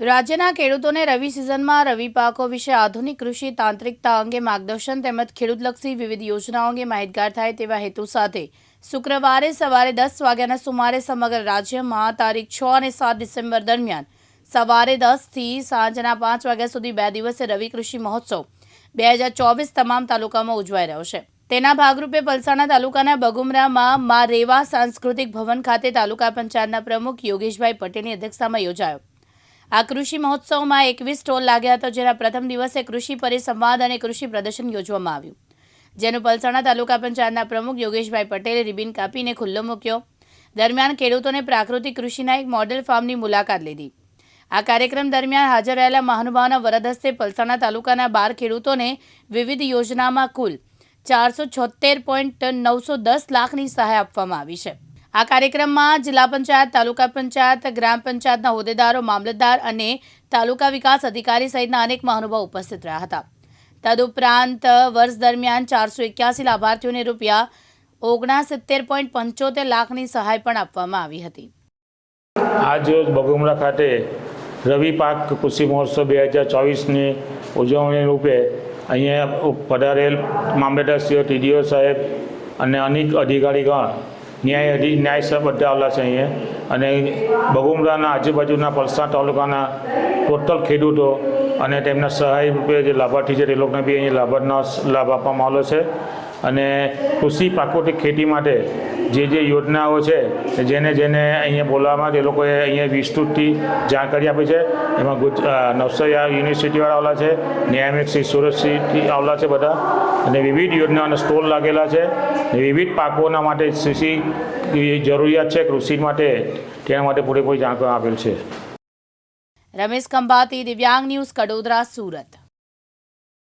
રાજ્યના ખેડૂતોને રવિ સિઝનમાં રવિ પાકો વિશે આધુનિક કૃષિ તાંત્રિકતા અંગે માર્ગદર્શન તેમજ ખેડૂતલક્ષી વિવિધ યોજનાઓ અંગે માહિતગાર થાય તેવા હેતુ સાથે શુક્રવારે સવારે દસ વાગ્યાના સુમારે સમગ્ર રાજ્યમાં તારીખ છ અને સાત ડિસેમ્બર દરમિયાન સવારે દસથી સાંજના પાંચ વાગ્યા સુધી બે દિવસે રવિ કૃષિ મહોત્સવ બે હજાર ચોવીસ તમામ તાલુકામાં ઉજવાઈ રહ્યો છે. તેના ભાગરૂપે પલસાણા તાલુકાના બગુમરામાં મા રેવા સાંસ્કૃતિક ભવન ખાતે તાલુકા પંચાયતના પ્રમુખ યોગેશભાઈ પટેલની અધ્યક્ષતામાં યોજાયો. આ કૃષિ મહોત્સવમાં એકવીસ સ્ટોલ લાગ્યા હતા, જેના પ્રથમ દિવસે કૃષિ પરિસંવાદ અને કૃષિ પ્રદર્શન યોજવામાં આવ્યું. જેનું પલસાણા તાલુકા પંચાયતના પ્રમુખ યોગેશભાઈ પટેલે રિબિન કાપીને ખુલ્લો મૂક્યો. દરમિયાન ખેડૂતોને પ્રાકૃતિક કૃષિના એક મોડેલ ફાર્મની મુલાકાત લીધી. આ કાર્યક્રમ દરમિયાન હાજર રહેલા મહાનુભાવના વરદ હસ્તે પલસાણા તાલુકાના બાર ખેડૂતોને વિવિધ યોજનામાં કુલ ચારસો છોતેર પોઈન્ટ નવસો દસ લાખની સહાય આપવામાં આવી છે. આ કાર્યક્રમમાં જિલ્લા પંચાયત, તાલુકા પંચાયત, ગ્રામ પંચાયતના હોદ્દેદારો, મામલતદાર અને તાલુકા વિકાસ અધિકારી સહિતના અનેક મહાનુભાવ ઉપસ્થિત રહ્યા હતા. તદુપરાંત વર્ષ દરમિયાન ચારસો એક્યાસી લાભાર્થીઓને રૂપિયા ઓગણસિત્તેર પોઈન્ટ પંચોતેર લાખની સહાય પણ આપવામાં આવી હતી. આજરોજ બગુમરા ખાતે રવિ પાક કૃષિ મહોત્સવ બે હજાર ચોવીસની ઉજવણી રૂપે અહીંયા પધારેલ મામલતદારશ્રીઓ ટીડીઓ સાહેબ અને અનેક અધિકારીગણ ન્યાય ન્યાય સર બધા આવેલા છે અહીંયા. અને બગુમરાના આજુબાજુના પલસાણ તાલુકાના ટોટલ ખેડૂતો અને તેમના સહાય રૂપે જે લાભાર્થી છે તે લોકોને બી અહીંયા લાભના લાભ આપવામાં આવેલો છે. અને કૃષિ પ્રાકૃતિક ખેતી માટે જે જે યોજનાઓ છે, જેને જેને અહીંયા બોલાવવામાં તે લોકોએ અહીંયા વિસ્તૃતથી જાણકારી આપી છે. એમાં ગુજ નવસરિયા યુનિવર્સિટીવાળા આવેલા છે ન્યાયમિક શ્રી સુરતથી આવેલા છે બધા, અને વિવિધ યોજનાઓના સ્ટોલ લાગેલા છે. વિવિધ પાકોના માટે કૃષિ જરૂરિયાત છે, કૃષિ માટે, તેના માટે પૂરેપૂરી જાણકારી આપેલ છે. રમેશ ખંભાતી, દિવ્યાંગ ન્યૂઝ, કડોદરા, સુરત.